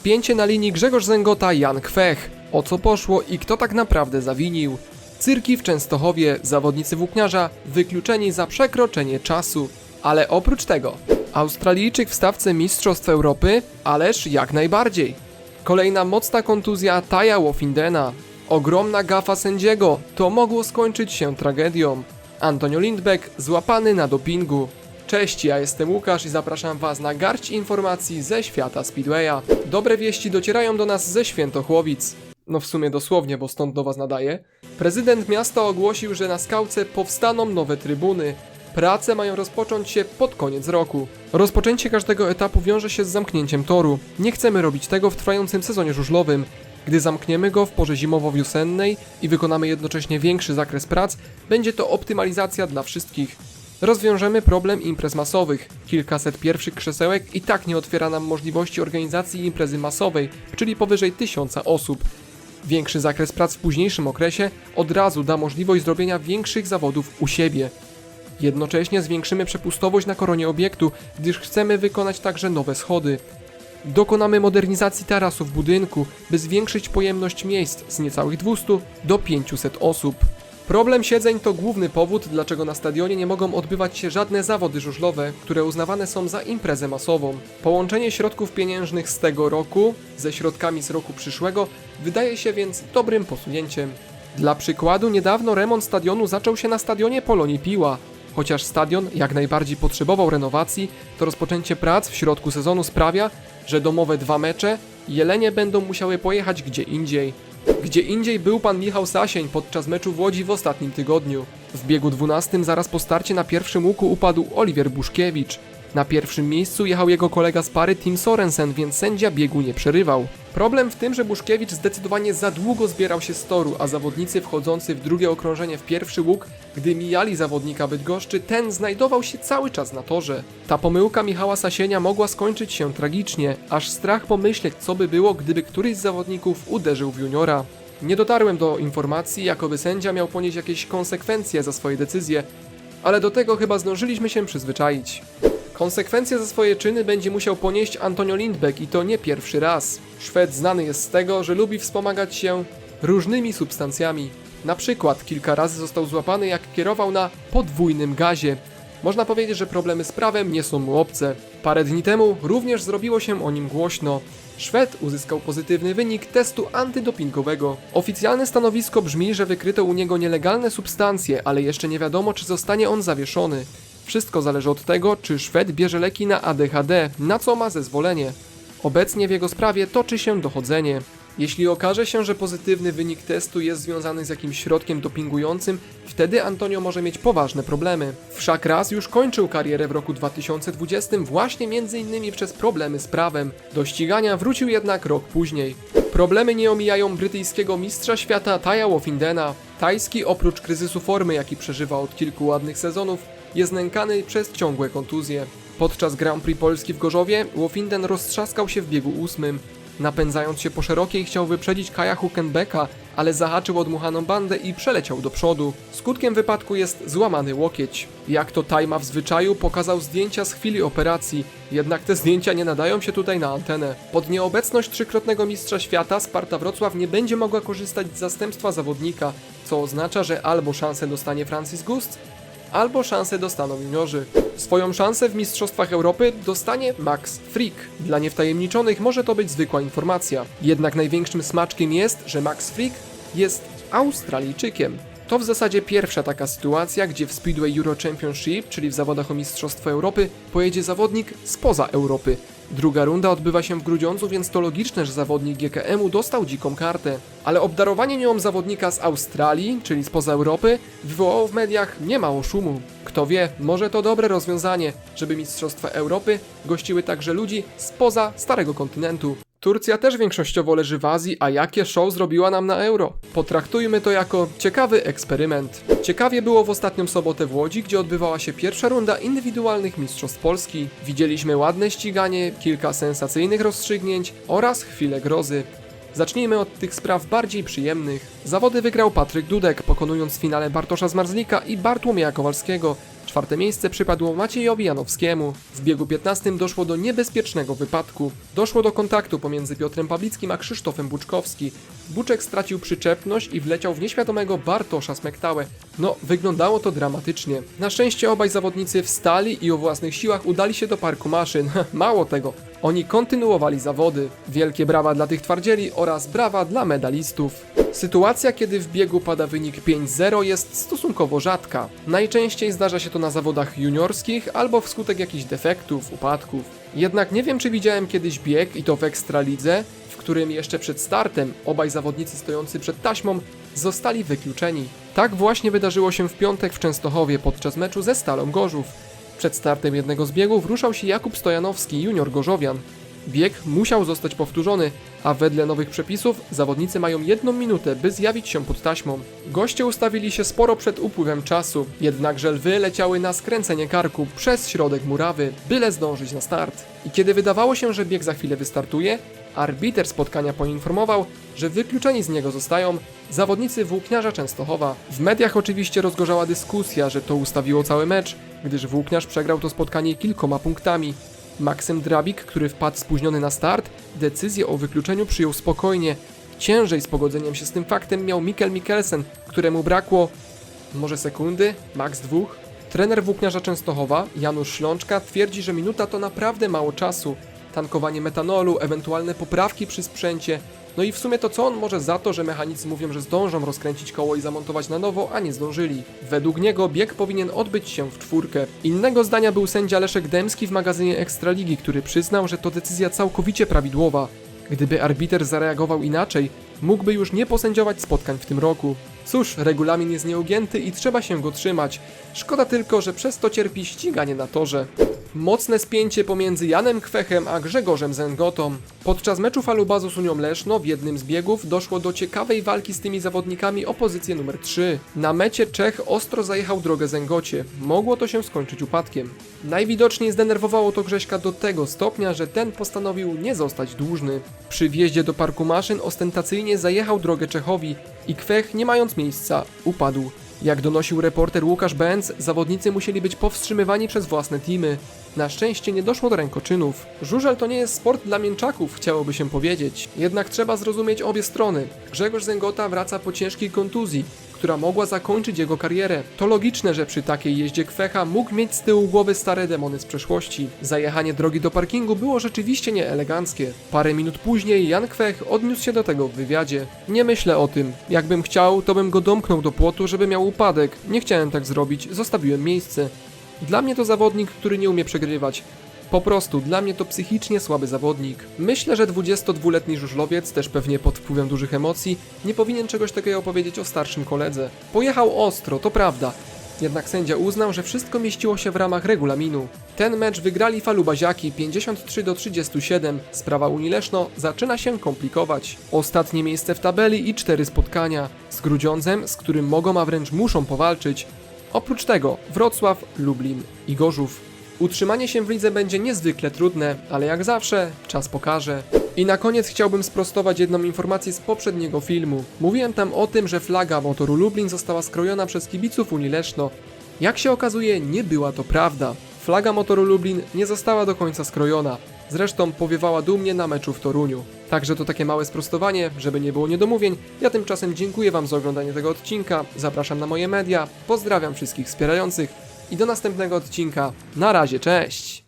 Spięcie na linii Grzegorz Zęgota, Jan Kwech. O co poszło i kto tak naprawdę zawinił? Cyrki w Częstochowie, zawodnicy włókniarza wykluczeni za przekroczenie czasu. Ale oprócz tego, Australijczyk w stawce Mistrzostw Europy? Ależ jak najbardziej. Kolejna mocna kontuzja Taja Wofindena. Ogromna gafa sędziego. To mogło skończyć się tragedią. Antonio Lindbeck złapany na dopingu. Cześć, ja jestem Łukasz i zapraszam Was na garść informacji ze świata Speedwaya. Dobre wieści docierają do nas ze Świętochłowic. No w sumie dosłownie, bo stąd do Was nadaję. Prezydent miasta ogłosił, że na skałce powstaną nowe trybuny. Prace mają rozpocząć się pod koniec roku. Rozpoczęcie każdego etapu wiąże się z zamknięciem toru. Nie chcemy robić tego w trwającym sezonie żużlowym. Gdy zamkniemy go w porze zimowo-wiosennej i wykonamy jednocześnie większy zakres prac, będzie to optymalizacja dla wszystkich. Rozwiążemy problem imprez masowych. Kilkaset pierwszych krzesełek i tak nie otwiera nam możliwości organizacji imprezy masowej, czyli powyżej tysiąca osób. Większy zakres prac w późniejszym okresie od razu da możliwość zrobienia większych zawodów u siebie. Jednocześnie zwiększymy przepustowość na koronie obiektu, gdyż chcemy wykonać także nowe schody. Dokonamy modernizacji tarasów budynku, by zwiększyć pojemność miejsc z niecałych 200 do 500 osób. Problem siedzeń to główny powód, dlaczego na stadionie nie mogą odbywać się żadne zawody żużlowe, które uznawane są za imprezę masową. Połączenie środków pieniężnych z tego roku ze środkami z roku przyszłego wydaje się więc dobrym posunięciem. Dla przykładu, niedawno remont stadionu zaczął się na stadionie Polonii Piła. Chociaż stadion jak najbardziej potrzebował renowacji, to rozpoczęcie prac w środku sezonu sprawia, że domowe dwa mecze Jelenie będą musiały pojechać gdzie indziej. Gdzie indziej był pan Michał Sasień podczas meczu w Łodzi w ostatnim tygodniu. W biegu 12 zaraz po starcie na pierwszym łuku upadł Oliwier Buszkiewicz. Na pierwszym miejscu jechał jego kolega z pary Tim Sorensen, więc sędzia biegu nie przerywał. Problem w tym, że Buszkiewicz zdecydowanie za długo zbierał się z toru, a zawodnicy wchodzący w drugie okrążenie w pierwszy łuk, gdy mijali zawodnika Bydgoszczy, ten znajdował się cały czas na torze. Ta pomyłka Michała Sasienia mogła skończyć się tragicznie, aż strach pomyśleć co by było, gdyby któryś z zawodników uderzył w juniora. Nie dotarłem do informacji, jakoby sędzia miał ponieść jakieś konsekwencje za swoje decyzje, ale do tego chyba zdążyliśmy się przyzwyczaić. Konsekwencje za swoje czyny będzie musiał ponieść Antonio Lindbeck i to nie pierwszy raz. Szwed znany jest z tego, że lubi wspomagać się różnymi substancjami. Na przykład kilka razy został złapany jak kierował na podwójnym gazie. Można powiedzieć, że problemy z prawem nie są mu obce. Parę dni temu również zrobiło się o nim głośno. Szwed uzyskał pozytywny wynik testu antydopingowego. Oficjalne stanowisko brzmi, że wykryto u niego nielegalne substancje, ale jeszcze nie wiadomo, czy zostanie on zawieszony. Wszystko zależy od tego, czy Szwed bierze leki na ADHD, na co ma zezwolenie. Obecnie w jego sprawie toczy się dochodzenie. Jeśli okaże się, że pozytywny wynik testu jest związany z jakimś środkiem dopingującym, wtedy Antonio może mieć poważne problemy. Wszak raz już kończył karierę w roku 2020 właśnie m.in. przez problemy z prawem. Do ścigania wrócił jednak rok później. Problemy nie omijają brytyjskiego mistrza świata Taja Wofindena. Tajski oprócz kryzysu formy, jaki przeżywa od kilku ładnych sezonów, jest nękany przez ciągłe kontuzje. Podczas Grand Prix Polski w Gorzowie Wofinden roztrzaskał się w biegu ósmym. Napędzając się po szerokiej chciał wyprzedzić Kaja Huckenbecka, ale zahaczył odmuchaną bandę i przeleciał do przodu. Skutkiem wypadku jest złamany łokieć. Jak to Tajma w zwyczaju pokazał zdjęcia z chwili operacji, jednak te zdjęcia nie nadają się tutaj na antenę. Pod nieobecność trzykrotnego mistrza świata Sparta Wrocław nie będzie mogła korzystać z zastępstwa zawodnika, co oznacza, że albo szansę dostanie Francis Gust, albo szansę dostaną juniorzy. Swoją szansę w Mistrzostwach Europy dostanie Max Frick. Dla niewtajemniczonych może to być zwykła informacja. Jednak największym smaczkiem jest, że Max Frick jest Australijczykiem. To w zasadzie pierwsza taka sytuacja, gdzie w Speedway Euro Championship, czyli w zawodach o Mistrzostwo Europy, pojedzie zawodnik spoza Europy. Druga runda odbywa się w Grudziądzu, więc to logiczne, że zawodnik GKM-u dostał dziką kartę. Ale obdarowanie nią zawodnika z Australii, czyli spoza Europy, wywołało w mediach niemało szumu. Kto wie, może to dobre rozwiązanie, żeby Mistrzostwa Europy gościły także ludzi spoza Starego Kontynentu. Turcja też większościowo leży w Azji, a jakie show zrobiła nam na euro? Potraktujmy to jako ciekawy eksperyment. Ciekawie było w ostatnią sobotę w Łodzi, gdzie odbywała się pierwsza runda indywidualnych Mistrzostw Polski. Widzieliśmy ładne ściganie, kilka sensacyjnych rozstrzygnięć oraz chwilę grozy. Zacznijmy od tych spraw bardziej przyjemnych. Zawody wygrał Patryk Dudek, pokonując w finale Bartosza Zmarzlika i Bartłomieja Kowalskiego. Czwarte miejsce przypadło Maciejowi Janowskiemu. W biegu 15 doszło do niebezpiecznego wypadku. Doszło do kontaktu pomiędzy Piotrem Pawlickim a Krzysztofem Buczkowski. Buczek stracił przyczepność i wleciał w nieświadomego Bartosza Smektałę. No, wyglądało to dramatycznie. Na szczęście obaj zawodnicy wstali i o własnych siłach udali się do parku maszyn. Mało tego, oni kontynuowali zawody. Wielkie brawa dla tych twardzieli oraz brawa dla medalistów. Sytuacja, kiedy w biegu pada wynik 5-0 jest stosunkowo rzadka. Najczęściej zdarza się to na zawodach juniorskich albo wskutek jakichś defektów, upadków. Jednak nie wiem, czy widziałem kiedyś bieg, i to w Ekstralidze, w którym jeszcze przed startem obaj zawodnicy stojący przed taśmą zostali wykluczeni. Tak właśnie wydarzyło się w piątek w Częstochowie podczas meczu ze Stalą Gorzów. Przed startem jednego z biegów ruszał się Jakub Stojanowski, junior Gorzowian. Bieg musiał zostać powtórzony, a wedle nowych przepisów zawodnicy mają jedną minutę, by zjawić się pod taśmą. Goście ustawili się sporo przed upływem czasu, jednakże lwy leciały na skręcenie karku przez środek murawy, byle zdążyć na start. I kiedy wydawało się, że bieg za chwilę wystartuje, arbiter spotkania poinformował, że wykluczeni z niego zostają zawodnicy włókniarza Częstochowa. W mediach oczywiście rozgorzała dyskusja, że to ustawiło cały mecz, gdyż włókniarz przegrał to spotkanie kilkoma punktami. Maksym Drabik, który wpadł spóźniony na start, decyzję o wykluczeniu przyjął spokojnie. Ciężej z pogodzeniem się z tym faktem miał Mikkel Mikkelsen, któremu brakło może sekundy, maks dwóch. Trener włókniarza Częstochowa, Janusz Ślączka, twierdzi, że minuta to naprawdę mało czasu. Tankowanie metanolu, ewentualne poprawki przy sprzęcie. No i w sumie to co on może za to, że mechanicy mówią, że zdążą rozkręcić koło i zamontować na nowo, a nie zdążyli. Według niego bieg powinien odbyć się w czwórkę. Innego zdania był sędzia Leszek Demski w magazynie Ekstraligi, który przyznał, że to decyzja całkowicie prawidłowa. Gdyby arbiter zareagował inaczej, mógłby już nie posędziować spotkań w tym roku. Cóż, regulamin jest nieugięty i trzeba się go trzymać. Szkoda tylko, że przez to cierpi ściganie na torze. Mocne spięcie pomiędzy Janem Kwechem a Grzegorzem Zengotą. Podczas meczu Falubazu z Unią Leszno w jednym z biegów doszło do ciekawej walki z tymi zawodnikami o pozycję numer 3. Na mecie Czech ostro zajechał drogę Zengocie. Mogło to się skończyć upadkiem. Najwidoczniej zdenerwowało to Grześka do tego stopnia, że ten postanowił nie zostać dłużny. Przy wjeździe do parku maszyn ostentacyjnie zajechał drogę Czechowi i Kwech, nie mając miejsca, upadł. Jak donosił reporter Łukasz Benz, zawodnicy musieli być powstrzymywani przez własne teamy. Na szczęście nie doszło do rękoczynów. Żużel to nie jest sport dla mięczaków, chciałoby się powiedzieć. Jednak trzeba zrozumieć obie strony. Grzegorz Zęgota wraca po ciężkiej kontuzji, która mogła zakończyć jego karierę. To logiczne, że przy takiej jeździe Kwecha mógł mieć z tyłu głowy stare demony z przeszłości. Zajechanie drogi do parkingu było rzeczywiście nieeleganckie. Parę minut później Jan Kwech odniósł się do tego w wywiadzie. Nie myślę o tym. Jakbym chciał, to bym go domknął do płotu, żeby miał upadek. Nie chciałem tak zrobić, zostawiłem miejsce. Dla mnie to zawodnik, który nie umie przegrywać. Po prostu, dla mnie to psychicznie słaby zawodnik. Myślę, że 22-letni żużlowiec, też pewnie pod wpływem dużych emocji, nie powinien czegoś takiego powiedzieć o starszym koledze. Pojechał ostro, to prawda. Jednak sędzia uznał, że wszystko mieściło się w ramach regulaminu. Ten mecz wygrali falubaziaki 53 do 37. Sprawa Unii Leszno zaczyna się komplikować. Ostatnie miejsce w tabeli i cztery spotkania. Z Grudziądzem, z którym mogą, a wręcz muszą powalczyć. Oprócz tego Wrocław, Lublin i Gorzów. Utrzymanie się w lidze będzie niezwykle trudne, ale jak zawsze czas pokaże. I na koniec chciałbym sprostować jedną informację z poprzedniego filmu. Mówiłem tam o tym, że flaga motoru Lublin została skrojona przez kibiców Unii Leszno. Jak się okazuje, nie była to prawda. Flaga motoru Lublin nie została do końca skrojona. Zresztą powiewała dumnie na meczu w Toruniu. Także to takie małe sprostowanie, żeby nie było niedomówień. Ja tymczasem dziękuję Wam za oglądanie tego odcinka, zapraszam na moje media, pozdrawiam wszystkich wspierających i do następnego odcinka. Na razie, cześć!